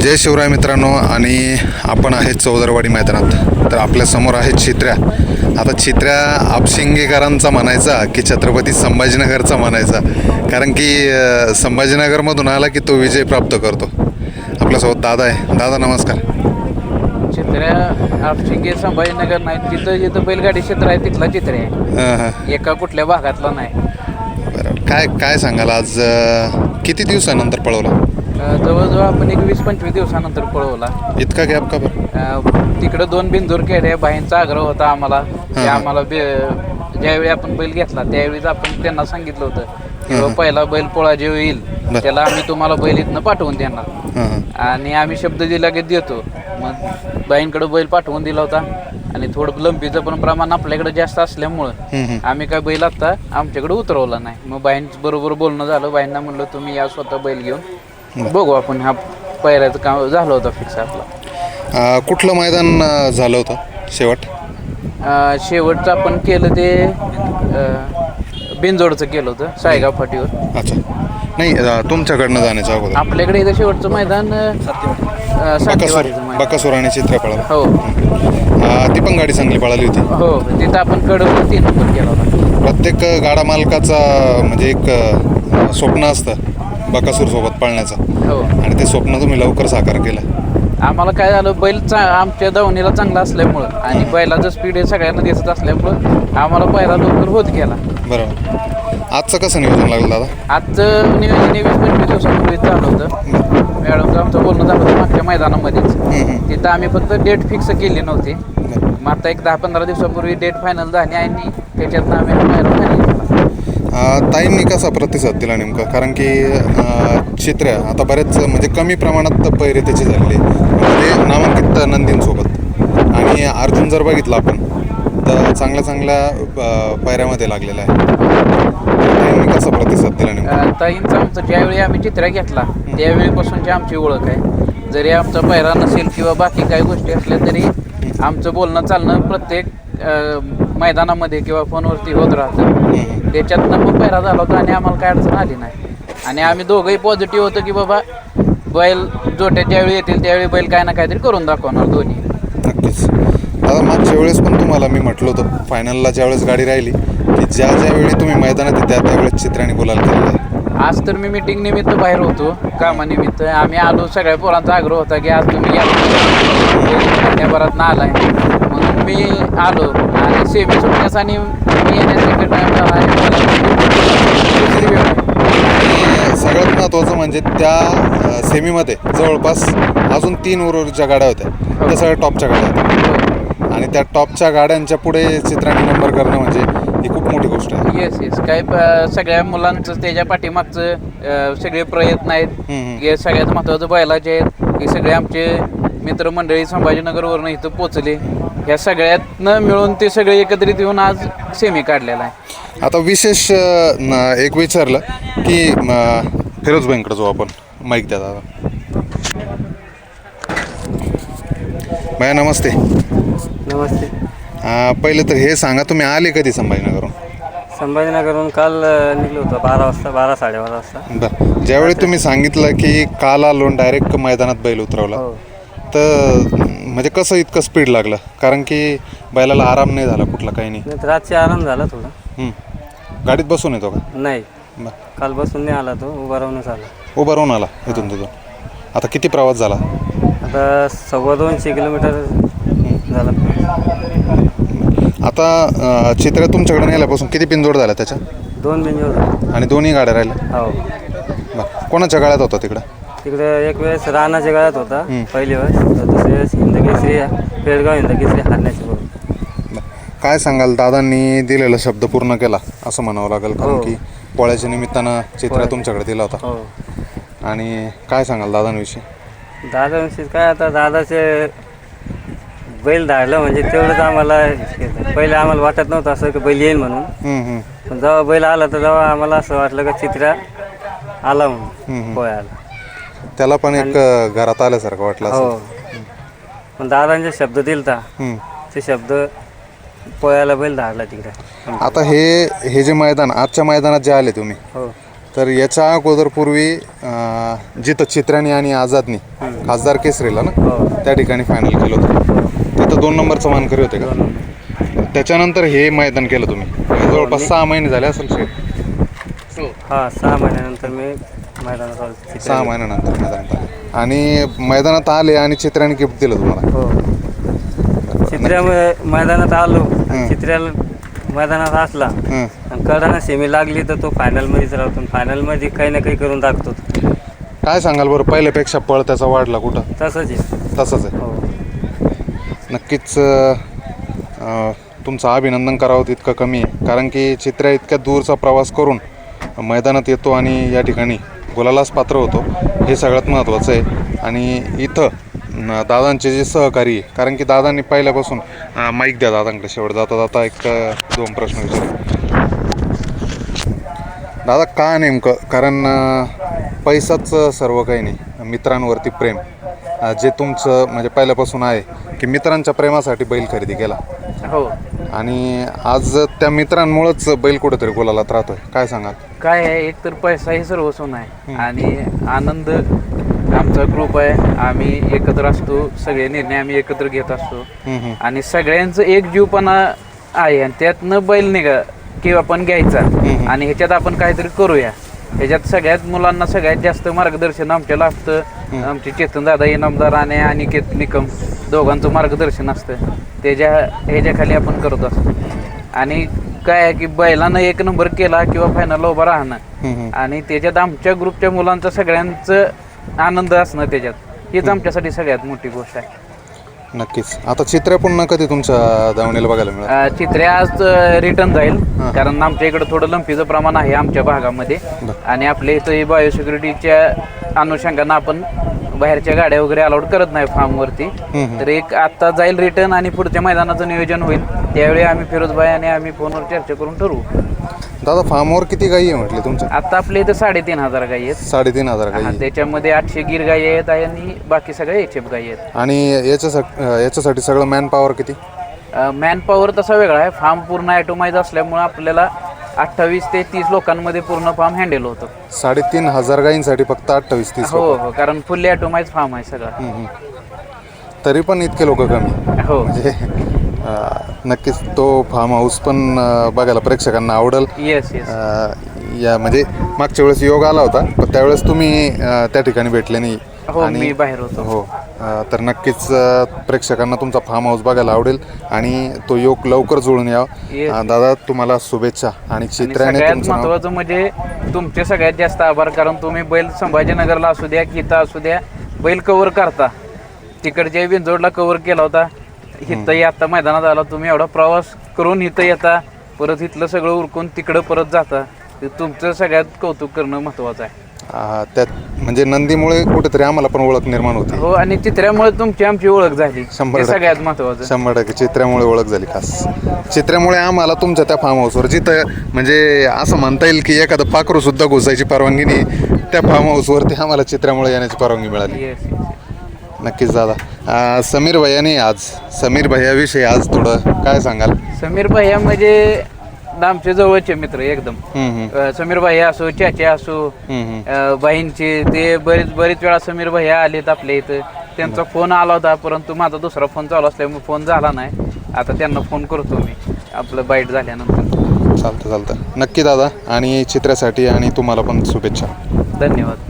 जय शिवराय मित्रांनो आणि आपण आहे चौदरवाडी मैदानात. तर आपल्यासमोर आहे चित्र्या आता चित्र्या आपशिंगेकरांचा म्हणायचा की छत्रपती संभाजीनगरचा म्हणायचा. कारण की संभाजीनगरमधून आला की तो विजय प्राप्त करतो. आपल्यासोबत दादा आहे. दादा नमस्कार. चित्र्या आपशिंगे संभाजीनगर नाही तिथं जिथं बैलगाडी क्षेत्र आहे तिथला चित्र आहे. एका कुठल्या भागातला नाही. बरं. काय काय सांगाल आज? किती दिवसानंतर पळवला? जवळजवळ आपण एक वीस पंचवीस दिवसानंतर पळवला. इतका गॅप का बरं? अं, तिकडं दोन बिंदूर केले बाईंचा आग्रह होता आम्हाला की. आम्हाला बे ज्यावेळी आपण बैल घेतला त्यावेळीच आपण त्यांना सांगितलं होतं की बाबा पहिला बैल पोळा जेव्हा येईल बर. त्याला आम्ही तुम्हाला बैल इथनं पाठवून देणार. हां हां आणि आम्ही शब्द दिला की देतो. मग बाईंकडे बैल पाठवून दिला होता. आणि थोडं लंपीचं पण प्रमाण आपल्याकडे जास्त असल्यामुळं हम्म, हम्म. आम्ही काय बैल आता आमच्याकडे उतरवला नाही. मग बाईंच बरोबर बोलणं झालं. बाईंना म्हणलं तुम्ही या स्वतः बैल घेऊन बघू आपण हा पैऱ्याचं काम झालं होतं फिक्स आपला. अ, कुठलं मैदान अ, झालं होतं शेवट? अं, शेवटचं आपण केलं ते अं, बिनजोडचं केलं होतं सायगाव फाटीवर. अच्छा. नाही अ, तुमच्याकडनं जाण्याच्या अगोदर. आपल्याकडे इथं शेवटचं मैदान अं, अं, बकासूर सातेवाडीचं मैदान. बकासूर आणि चित्र्या पळाला हो ती पण गाडी चांगली पळाली होती. हो तिथं आपण कडक तीन नंबर केला होता. प्रत्येक गाडा मालकाचा म्हणजे एक अ, स्वप्न असतं. बकासूर सोबत पळण्याचं. हो. आणि ते स्वप्न तुम्ही लवकर साकार केलं. आम्हाला काय झालं बैल चा आमच्या दावणीला चांगला असल्यामुळं आणि बैलाचं स्पीड हे सगळ्यांना दिसत असल्यामुळं आम्हाला पहिला लवकर होत गेला. बरोबर. आजचं कसं नियोजन लागलं दादा? आजचं नियोजन हे वीस पंचवीस दिवसापूर्वी झालं होतं. मॅडमचं आमचं बोलणं झालं होतं मागच्या मैदानामध्येच. तिथं आम्ही फक्त डेट फिक्स केली नव्हती. मग आता एक दहा पंधरा दिवसापूर्वी डेट फायनल झाली आणि त्याच्यातनं आम्ही फायनल ताईंनी कसा प्रतिसाद दिला नेमका? कारण की अ, चित्र्या आता बरेच म्हणजे कमी प्रमाणात पैरे त्याची झालेली म्हणजे नामांकित नंदींसोबत. आणि अर्जुन जर बघितला आपण तर चांगल्या चांगल्या पायऱ्यामध्ये लागलेला आहे. ताईंनी कसा प्रतिसाद दिला नेमका? ताईंचं आमचं ज्यावेळी आम्ही चित्रा घेतला त्यावेळीपासूनची आमची ओळख आहे. जरी आमचा पैरा नसेल किंवा बाकी काही गोष्टी असल्या तरी आमचं बोलणं चालणं प्रत्येक मैदानामध्ये किंवा फोनवरती होत राहतं. त्याच्यातनं मग पैरा झाला होता आणि आम्हाला काय अडचण आली नाही. आणि आम्ही दोघंही पॉझिटिव्ह होतं की बाबा बैल जोट्यात ज्यावेळी येतील त्यावेळी बैल काय ना काहीतरी करून दाखवणार दोन्ही. नक्कीच. दादा मागच्या वेळेस पण तुम्हाला मी म्हटलं होतं फायनलला ज्यावेळेस गाडी राहिली की ज्या ज्या वेळी तुम्ही मैदानात आहे, त्या त्यावेळेस चित्राने गुलाल केलेला आहे. आज तर मी मिटिंग निमित्त बाहेर होतो कामानिमित्त. आम्ही आलो सगळ्या पोरांचा आग्रह होता की आज तुम्ही या. महिन्याभरात ना आलाय म्हणून मी आलो आणि सेमी सुटण्यास आणि सगळ्यात महत्त्वाचं म्हणजे त्या सेमीमध्ये जवळपास अजून तीन उर्वरितच्या गाड्या होत्या. त्या सगळ्या टॉपच्या गाड्या होत्या. आणि त्या टॉपच्या गाड्यांच्या पुढे चित्रांनी नंबर करणं म्हणजे ही खूप मोठी गोष्ट आहे. येस येस काय सगळ्या मुलांचं त्याच्या पाठीमागचं सगळे प्रयत्न आहेत. हे सगळ्यात महत्त्वाचं बैलाचे आहेत. हे सगळे आमचे मित्रमंडळी संभाजीनगरवरनं इथं पोचले ह्या सगळ्यातनं मिळून ते सगळे एकत्रित येऊन आज सेमी काढलेला आहे. आता विशेष अ, न- एक विचारलं की म, फिरोज भाईंकडे जाऊ आपण. माईक द्या दादा. भैया नमस्ते. नमस्ते. अ, पहिले तर हे सांगा तुम्ही आले कधी संभाजीनगरहून? संभाजीनगरहून काल अ, निघलो होतो बारा वाजता बारा साडेबारा वाजता. बरं. ज्यावेळी तुम्ही सांगितलं की काल आलो डायरेक्ट मैदानात बैल उतरवला हो. तर म्हणजे कसं इतकं स्पीड लागलं? कारण की बैलाला आराम नाही झाला कुठला काही नाही. नाही तर रातची आराम झाला थोडा. हं. गाडीत बसून येतो का? नाही. बरं. काल बसून नाही आला तो उभा राहूनच आला. उभा राहून आला इथून तिथून. आता किती प्रवास झाला? आता सव्वा दोनशे किलोमीटर झाला. आता अं, चित्र तुमच्याकडे नेल्यापासून किती पिंजोड झाला त्याच्या? दोन बिंजोर झाले. आणि दोन्ही गाड्या राहिल्या? हो. बरं. कोणाच्या गाड्यात होता तिकडं? तिकडे एक वेळेस रानाच्या गळ्यात होता. पहिली वेळेस तर दुसरी वेळेस हिंदकेसरी पेडगाव हिंदकेसरी हारण्याची बरोबर बरं. काय सांगाल दादांनी दिलेला शब्द पूर्ण केला असं म्हणावं लागेल कारण हो. की पोळ्याच्या निमित्तानं चित्र तुमच्याकडे दिला होता हो आणि काय सांगाल दादांविषयी दादाविषयी काय आता दादाचे बैल धाडलं म्हणजे तेवढंच आम्हाला. पहिले आम्हाला वाटत नव्हतं असं की बैल येईल म्हणून. पण जेव्हा बैल आला तर तेव्हा आम्हाला असं वाटलं का चित्रा आला म्हणून हम्म. पोळ्याला त्याला पण एक घरात आल्यासारखं वाटलं हो. पण दादांचे शब्द दिलता. हं. ते शब्द पोळ्याला बैल धाडला तिकडे. आता हे हे जे मैदान आजच्या मैदानात जे आले तुम्ही हो. तर याच्या अगोदर पूर्वी अं, जिथं चित्राणी आणि आझादनी खासदार केसरीला ना हो. त्या ठिकाणी फायनल केलं होतं. तिथं दोन नंबरचं मानकरी होते का? त्याच्यानंतर हे मैदान केलं तुम्ही. जवळपास सहा महिने झाले असेल शेठ हा सहा महिन्यानंतर मी मैदानात सहा महिन्यानंतर मैदानात आले. आणि मैदानात आले आणि चित्राने गिफ्ट दिलं तुम्हाला. हो. मैदानात आलो. चित्र्याला मैदानात असला. हं. कडाना सेमी लागली तर तो फायनलमध्येच राहतो. फायनलमध्ये काही ना काही करून दाखवतो. काय सांगाल बरं पहिल्यापेक्षा पळ त्याचा वाढला कुठं? तसंच आहे. तसंच आहे. हो. नक्कीच अ, तुमचं अभिनंदन करावं तितकं कमी आहे. कारण की चित्र्या इतक्या दूरचा प्रवास करून मैदानात येतो आणि या ठिकाणी गुलालाच पात्र होतो. हे सगळ्यात महत्त्वाचं आहे. आणि इथं दादांचे जे सहकारी आहे कारण की दादांनी पहिल्यापासून माईक द्या दादांकडे शेवट. जाता जाता एक दोन प्रश्न विचार. दादा का नेमकं? कारण पैसाच सर्व काही नाही. मित्रांवरती प्रेम. जे तुमचं म्हणजे पहिल्यापासून आहे की मित्रांच्या प्रेमासाठी बैल खरेदी केला. हो. आणि आज त्या मित्रांमुळंच बैल कुठेतरी गुलालात राहतोय. काय सांगाल? काय आहे एक तर पैसा हे सर्वस्व आहे आणि आनंद आमचा ग्रुप आहे. आम्ही एकत्र असतो सगळे निर्णय आम्ही एकत्र घेत असतो. आणि सगळ्यांचं एकजीवपणा आहे आणि त्यातनं बैल निघा किंवा आपण घ्यायचा. आणि ह्याच्यात आपण काहीतरी करूया. ह्याच्यात सगळ्यात मुलांना सगळ्यात जास्त मार्गदर्शन आमच्या लाभतं आमचे चेतन दादा इनामदार आणि अनिकेत निकम दोघांचं मार्गदर्शन असतं. त्याच्या ह्याच्याखाली आपण करत असतो आणि काय आहे की बैलानं एक नंबर केला किंवा फायनलला उभा राहणं. आणि त्याच्यात आमच्या ग्रुपच्या मुलांचं सगळ्यांचं आनंद असणं त्याच्यात. हीच आमच्यासाठी सगळ्यात मोठी गोष्ट आहे. नक्कीच. आता चित्र पुन्हा कधी तुमच्या दावणीला बघायला मिळाल अ, चित्रे आज रिटर्न जाईल. कारण आमच्या इकडे थोडं लंपीचं प्रमाण आहे आमच्या भागामध्ये. आणि आपल्या इथं बायोसिक्युरिटीच्या अनुषंगानं आपण बाहेरच्या गाड्या वगैरे अलाउड करत नाही फार्मवरती तर एक आत्ता जाईल रिटर्न आणि पुढच्या मैदानाचं नियोजन होईल. त्यावेळी आम्ही फिरोजबाई आणि आम्ही फोनवर चर्चा करून ठरवू. दादा फार्मवर किती गाई आहे म्हटले तुमच्या आता आपल्या इथं साडेतीन हजार गाई आहेत. साडेतीन हजार गाई. हा, आहे. त्याच्यामध्ये आठशे गिर गाई आहेत आणि बाकी सगळे एच एफ गाई आहेत. आणि याच्यासाठी याच्यासाठी सगळं मॅन पॉवर किती? मॅन पॉवर तसा वेगळा आहे. फार्म पूर्ण ॲटोमाइज असल्यामुळे आपल्याला अठ्ठावीस ते तीस लोकांमध्ये पूर्ण फार्म हँडल होतं. साडेतीन हजार गाईंसाठी फक्त अठ्ठावीस तीस हो हो कारण फुल्ली ॲटोमाइज फार्म आहे सगळा. हम्म, हम्म. तरी पण इतके लोक कमी. हो. म्हणजे नक्कीच तो फार्म हाऊस पण बघायला प्रेक्षकांना आवडेल. येस या म्हणजे मागच्या वेळेस योग आला होता पण त्यावेळेस तुम्ही त्या ठिकाणी भेटले नाही. हो मी बाहेर होतो. हो तर नक्कीच प्रेक्षकांना तुमचा फार्म हाऊस बघायला आवडेल आणि तो योग लवकर जुळून यावा. दादा तुम्हाला शुभेच्छा आणि सगळ्यात नाव महत्वाचं म्हणजे तुमचे सगळ्यात जास्त आभार कारण तुम्ही बैल संभाजीनगरला असू द्या किता असू द्या बैल कव्हर करता. तिकडच्या बिंजोडला कव्हर केला होता इथंही आता मैदानात आला तुम्ही एवढा प्रवास करून इथं येता परत इथलं सगळं उरकून तिकडं परत जाता. ते तुमचं सगळ्यात कौतुक करणं महत्वाचं आहे. त्यात म्हणजे नंदीमुळे कुठेतरी आम्हाला पण ओळख निर्माण होती. हो आणि चित्र्यामुळे तुमची आमची ओळख झाली. शंभर हे टक्के. सगळ्यात महत्वाचं. शंभर टक्के. चित्र्यामुळे ओळख झाली खास. चित्र्यामुळे आम्हाला तुमच्या त्या फार्म हाऊसवर जिथं म्हणजे असं म्हणता येईल की एखादं पाखरू सुद्धा घुसायची परवानगी नाही त्या फार्म हाऊसवरती आम्हाला चित्र्यामुळे येण्याची परवानगी मिळाली. येस येस नक्कीच दादा. अं, समीर भैयाने आज समीर भैयाविषयी आज थोडं काय सांगाल? समीर भैया म्हणजे आमचे जवळचे मित्र एकदम. हम्म, हम्म, अ, समीर भैया असो चाचा असो हम्म, हम्म. अ, बहीणचे ते बरेच बरेच वेळा समीर भैया आलेत आपल्या इथं. त्यांचा फोन आला होता परंतु माझा दुसरा फोन चालू असल्यामुळे फोन झाला नाही. आता त्यांना फोन करतो मी आपलं बाईट झाल्यानंतर. चालतं चालतं. नक्की दादा आणि चित्रासाठी आणि तुम्हाला पण शुभेच्छा. धन्यवाद.